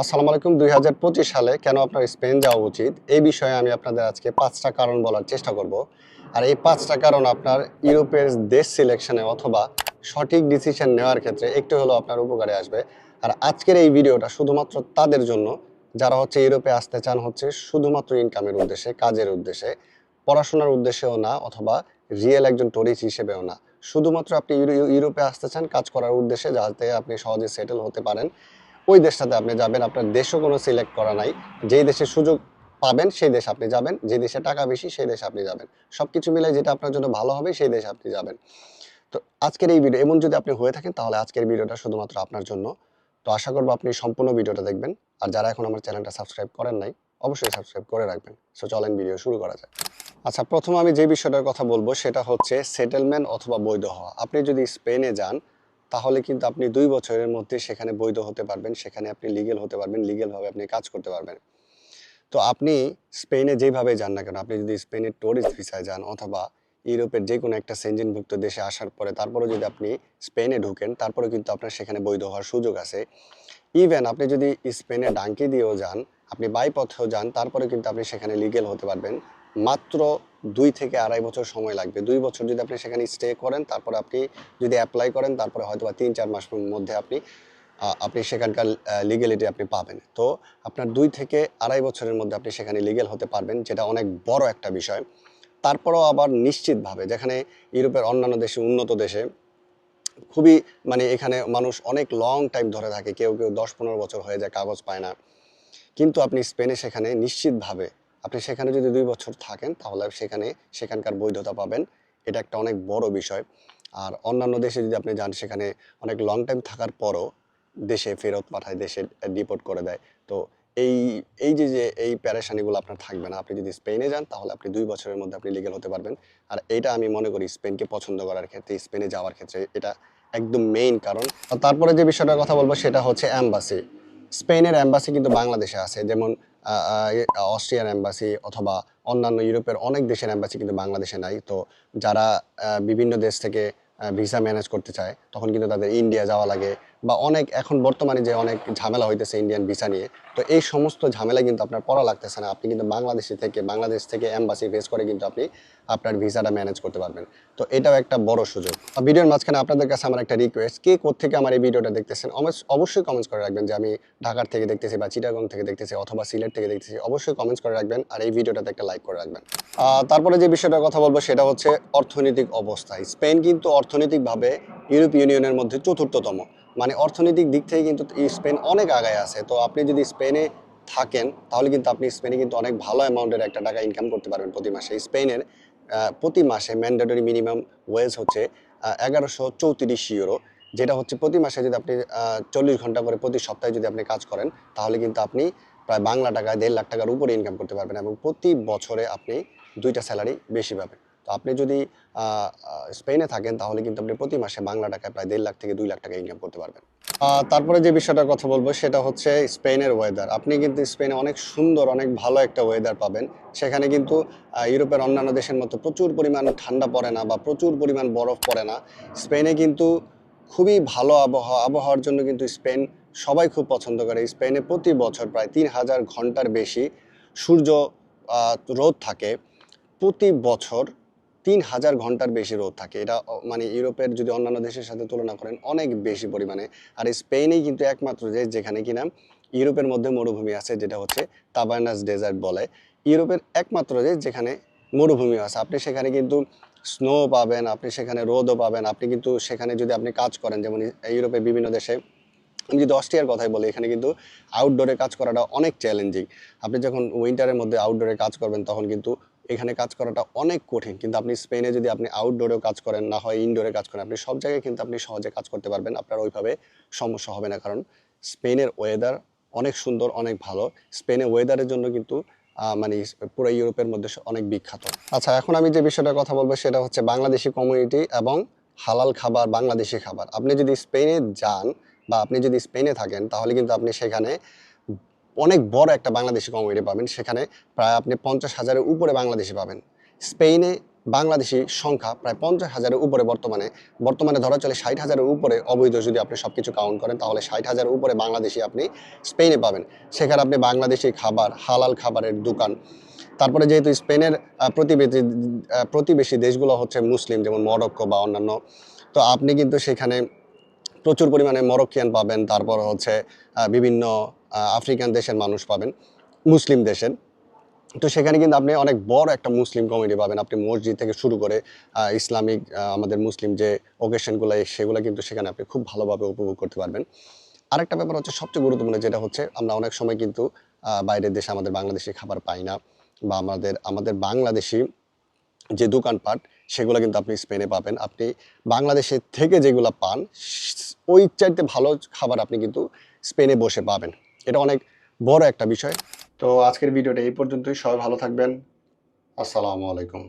আসসালামু আলাইকুম। দুই হাজার পঁচিশ সালে কেন আপনার স্পেন যাওয়া উচিত? এই বিষয়ে আমি আপনাদের আজকে পাঁচটা কারণ বলার চেষ্টা করব। আর এই পাঁচটা কারণ আপনার ইউরোপের দেশ সিলেকশনে অথবা সঠিক ডিসিশন নেওয়ার ক্ষেত্রে একটু হলেও আপনার উপকারে আসবে। আর আজকের এই ভিডিওটা শুধুমাত্র তাদের জন্য, যারা হচ্ছে ইউরোপে আসতে চান হচ্ছে শুধুমাত্র ইনকামের উদ্দেশ্যে, কাজের উদ্দেশ্যে, পড়াশোনার উদ্দেশ্যেও না, অথবা রিয়েল একজন টুরিস্ট হিসেবেও না। শুধুমাত্র আপনি ইউরোপে আসতে চান, কাজ করার উদ্দেশ্যে যাতে আপনি সহজে সেটেল হতে পারেন। ওই দেশটাতে আপনি যাবেন, আপনার দেশও কোনো সিলেক্ট করা নাই। যেই দেশে সুযোগ পাবেন, সেই দেশে আপনি যাবেন। যে দেশে টাকা বেশি, সেই দেশে আপনি যাবেন। সব কিছু মিলাই যেটা আপনার জন্য ভালো হবে, সেই দেশে আপনি যাবেন। তো আজকের এই ভিডিও এমন যদি আপনি হয়ে থাকেন, তাহলে আজকের ভিডিওটা শুধুমাত্র আপনার জন্য। তো আশা করব আপনি সম্পূর্ণ ভিডিওটা দেখবেন। আর যারা এখন আমার চ্যানেলটা সাবস্ক্রাইব করেন নাই, অবশ্যই সাবস্ক্রাইব করে রাখবেন। সো চলেন ভিডিও শুরু করা যায় আচ্ছা প্রথম আমি যে বিষয়টার কথা বলব, সেটা হচ্ছে সেটেলমেন্ট অথবা বৈধ হওয়া। আপনি যদি স্পেনে যান তাহলে কিন্তু আপনি দুই বছরের মধ্যে সেখানে বৈধ হতে পারবেন, সেখানে আপনি লিগেল হতে পারবেন লিগেলভাবে আপনি কাজ করতে পারবেন। তো আপনি স্পেনে যেভাবে যান না কেন, আপনি যদি স্পেনের টুরিস্ট ভিসায় যান অথবা ইউরোপের যে কোনো একটা সেঞ্জিনভুক্ত দেশে আসার পরে তারপরে যদি আপনি স্পেনে ঢুকেন তারপরে কিন্তু আপনার সেখানে বৈধ হওয়ার সুযোগ আছে। ইভেন আপনি যদি স্পেনে ডাঙ্কি দিয়েও যান, আপনি বাই পথেও যান তারপরে কিন্তু আপনি সেখানে লিগেল হতে পারবেন। মাত্র দুই থেকে আড়াই বছর সময় লাগবে। দুই বছর যদি আপনি সেখানে স্টে করেন, তারপরে আপনি যদি অ্যাপ্লাই করেন, তারপরে হয়তো বা তিন, চার মাস মধ্যে আপনি আপনি সেখানকার লিগেলিটি আপনি পাবেন। তো আপনার দুই থেকে আড়াই বছরের মধ্যে আপনি সেখানে লিগেল হতে পারবেন, যেটা অনেক বড় একটা বিষয়। তারপরেও আবার নিশ্চিতভাবে যেখানে ইউরোপের অন্যান্য দেশে, উন্নত দেশে, খুবই মানে এখানে মানুষ অনেক লং টাইম ধরে থাকে, কেউ কেউ দশ, পনেরো বছর হয়ে যায়, কাগজ পায় না। কিন্তু আপনি স্পেনে সেখানে নিশ্চিতভাবে আপনি সেখানে যদি দুই বছর থাকেন, তাহলে সেখানে, সেখানকার বৈধতা পাবেন। এটা একটা অনেক বড় বিষয়। আর অন্যান্য দেশে যদি আপনি যান, সেখানে অনেক লং টাইম থাকার পরও দেশে ফেরত পাঠায়, দেশে ডিপোর্ট করে দেয়। তো এই এই যে যে, এই প্যারেশানিগুলো আপনার থাকবে না, আপনি যদি স্পেনে যান, তাহলে আপনি দুই বছরের মধ্যে আপনি লিগেল হতে পারবেন। আর এটা আমি মনে করি স্পেনকে পছন্দ করার ক্ষেত্রে, স্পেনে যাওয়ার ক্ষেত্রে এটা একদম মেইন কারণ। তারপরে যে বিষয়টার কথা বলব, সেটা হচ্ছে অ্যাম্বাসি স্পেনের অ্যাম্বাসি কিন্তু বাংলাদেশে আছে। যেমন অস্ট্রিয়ার অ্যাম্বাসি অথবা অন্যান্য ইউরোপের অনেক দেশের অ্যাম্বাসি কিন্তু বাংলাদেশে নাই। তো যারা বিভিন্ন দেশ থেকে ভিসা ম্যানেজ করতে চায় তখন কিন্তু তাদের ইন্ডিয়া যাওয়া লাগে বা অনেক এখন বর্তমানে যে অনেক ঝামেলা হইতেছে ইন্ডিয়ান ভিসা নিয়ে, তো এই সমস্ত ঝামেলা কিন্তু আপনার পড়া লাগতেছে না। আপনি কিন্তু বাংলাদেশে থেকে, বাংলাদেশ থেকে অ্যাম্বাসি ফেস করে কিন্তু আপনি আপনার ভিসাটা ম্যানেজ করতে পারবেন। তো এটাও একটা বড় সুযোগ। ভিডিওর মাঝখানে আপনাদের কাছে আমার একটা রিকোয়েস্ট কে থেকে আমার এই ভিডিওটা দেখতেছেন? অবশ্যই কমেন্টস করে রাখবেন যে আমি ঢাকার থেকে দেখতেছি বা চিটাগং থেকে দেখতেছি অথবা সিলেট থেকে দেখতেছি, অবশ্যই কমেন্টস করে রাখবেন আর এই ভিডিওটাতে একটা লাইক করে রাখবেন। তারপরে যে বিষয়টার কথা বলব সেটা হচ্ছে অর্থনৈতিক অবস্থা। স্পেন কিন্তু অর্থনৈতিকভাবে ইউরোপ ইউনিয়নের মধ্যে চতুর্থতম। মানে অর্থনৈতিক দিক থেকে কিন্তু স্পেন অনেক আগায় আছে। তো আপনি যদি স্পেনে থাকেন, তাহলে কিন্তু আপনি স্পেনে কিন্তু অনেক ভালো অ্যামাউন্টের একটা টাকা ইনকাম করতে পারবেন প্রতি মাসে। স্পেনের প্রতি মাসে ম্যান্ডেটরি মিনিমাম ওয়েজ হচ্ছে এগারোশো চৌত্রিশ ইউরো যেটা হচ্ছে প্রতি মাসে যদি আপনি চল্লিশ ঘণ্টা করে প্রতি সপ্তাহে যদি আপনি কাজ করেন, তাহলে কিন্তু আপনি প্রায় বাংলা টাকায় দেড় লাখ টাকার উপরে ইনকাম করতে পারবেন এবং প্রতি বছরে আপনি দুইটা স্যালারি বেশি পাবেন। তো আপনি যদি স্পেনে থাকেন, তাহলে কিন্তু আপনি প্রতি মাসে বাংলা টাকায় প্রায় দেড় লাখ থেকে দুই লাখ টাকা ইনকাম করতে পারবেন। তারপরে যে বিষয়টার কথা বলব, সেটা হচ্ছে স্পেনের ওয়েদার আপনি কিন্তু স্পেনে অনেক সুন্দর, অনেক ভালো একটা ওয়েদার পাবেন। সেখানে কিন্তু ইউরোপের অন্যান্য দেশের মতো প্রচুর পরিমাণ ঠান্ডা পড়ে না বা প্রচুর পরিমাণ বরফ পড়ে না। স্পেনে কিন্তু খুবই ভালো আবহাওয়া, আবহাওয়ার জন্য কিন্তু স্পেন সবাই খুব পছন্দ করে। স্পেনে প্রতি বছর প্রায় তিন হাজার ঘণ্টার বেশি সূর্য রোদ থাকে প্রতি বছর। তিন হাজার ঘণ্টার বেশি রোদ থাকে। এটা মানে ইউরোপের যদি অন্যান্য দেশের সাথে তুলনা করেন, অনেক বেশি পরিমাণে। আর স্পেনেই কিন্তু একমাত্র দেশ যেখানে কিনা ইউরোপের মধ্যে মরুভূমি আছে, যেটা হচ্ছে তাবার্নাস ডেজার্ট বলে। ইউরোপের একমাত্র দেশ যেখানে মরুভূমি আছে। আপনি সেখানে কিন্তু স্নো পাবেন, আপনি সেখানে রোদও পাবেন। আপনি কিন্তু সেখানে যদি আপনি কাজ করেন, যেমন ইউরোপের বিভিন্ন দেশে, আমি যদি অস্ট্রিয়ার কথাই বলি, এখানে কিন্তু আউটডোরে কাজ করাটা অনেক চ্যালেঞ্জিং আপনি যখন উইন্টারের মধ্যে আউটডোরে কাজ করবেন, তখন কিন্তু এখানে কাজ করাটা অনেক কঠিন। কিন্তু আপনি স্পেনে যদি আপনি আউটডোরেও কাজ করেন, না হয় ইনডোরে কাজ করেন, আপনি সব জায়গায় কিন্তু আপনি সহজে কাজ করতে পারবেন। আপনার ওইভাবে সমস্যা হবে না। কারণ স্পেনের ওয়েদার অনেক সুন্দর, অনেক ভালো। স্পেনের ওয়েদারের জন্য কিন্তু মানে পুরো ইউরোপের মধ্যে অনেক বিখ্যাত। আচ্ছা এখন আমি যে বিষয়টা কথা বলব সেটা হচ্ছে বাংলাদেশি কমিউনিটি এবং হালাল খাবার বাংলাদেশি খাবার। আপনি যদি স্পেনে যান বা আপনি যদি স্পেনে থাকেন, তাহলে কিন্তু আপনি সেখানে অনেক বড় একটা বাংলাদেশি কমিউনিটি পাবেন। সেখানে প্রায় আপনি পঞ্চাশ হাজারের উপরে বাংলাদেশি পাবেন। স্পেনে বাংলাদেশি সংখ্যা প্রায় পঞ্চাশ হাজারের উপরে বর্তমানে। বর্তমানে ধরা চলে ষাট হাজারের উপরে অবৈধ যদি আপনি সব কিছু কাউন্ট করেন, তাহলে ষাট হাজারের উপরে বাংলাদেশি আপনি স্পেনে পাবেন। সেখানে আপনি বাংলাদেশি খাবার, হালাল খাবারের দোকান। তারপরে যেহেতু স্পেনের প্রতিবেশী প্রতিবেশী দেশগুলো হচ্ছে মুসলিম, যেমন মরক্কো বা অন্যান্য, তো আপনি কিন্তু সেখানে প্রচুর পরিমাণে মরক্কিয়ান পাবেন। তারপর হচ্ছে বিভিন্ন আফ্রিকান দেশের মানুষ পাবেন, মুসলিম দেশের। তো সেখানে কিন্তু আপনি অনেক বড় একটা মুসলিম কমিটি পাবেন। আপনি মসজিদ থেকে শুরু করে ইসলামিক আমাদের মুসলিম যে ওকেশনগুলো সেগুলো কিন্তু সেখানে আপনি খুব ভালোভাবে উপভোগ করতে পারবেন। আরেকটা ব্যাপার হচ্ছে সবচেয়ে গুরুত্বপূর্ণ যেটা হচ্ছে, আমরা অনেক সময় কিন্তু বাইরের দেশে আমাদের বাংলাদেশি খাবার পাই না, বা আমাদের আমাদের বাংলাদেশি যে দোকানপাট, সেগুলো কিন্তু আপনি স্পেনে পাবেন। আপনি বাংলাদেশের থেকে যেগুলো পান ওই চাইতে ভালো খাবার আপনি কিন্তু স্পেনে বসে পাবেন। এটা অনেক বড় একটা বিষয়। তো আজকের ভিডিওটা এই পর্যন্তই। সবাই ভালো থাকবেন। আসসালামু আলাইকুম।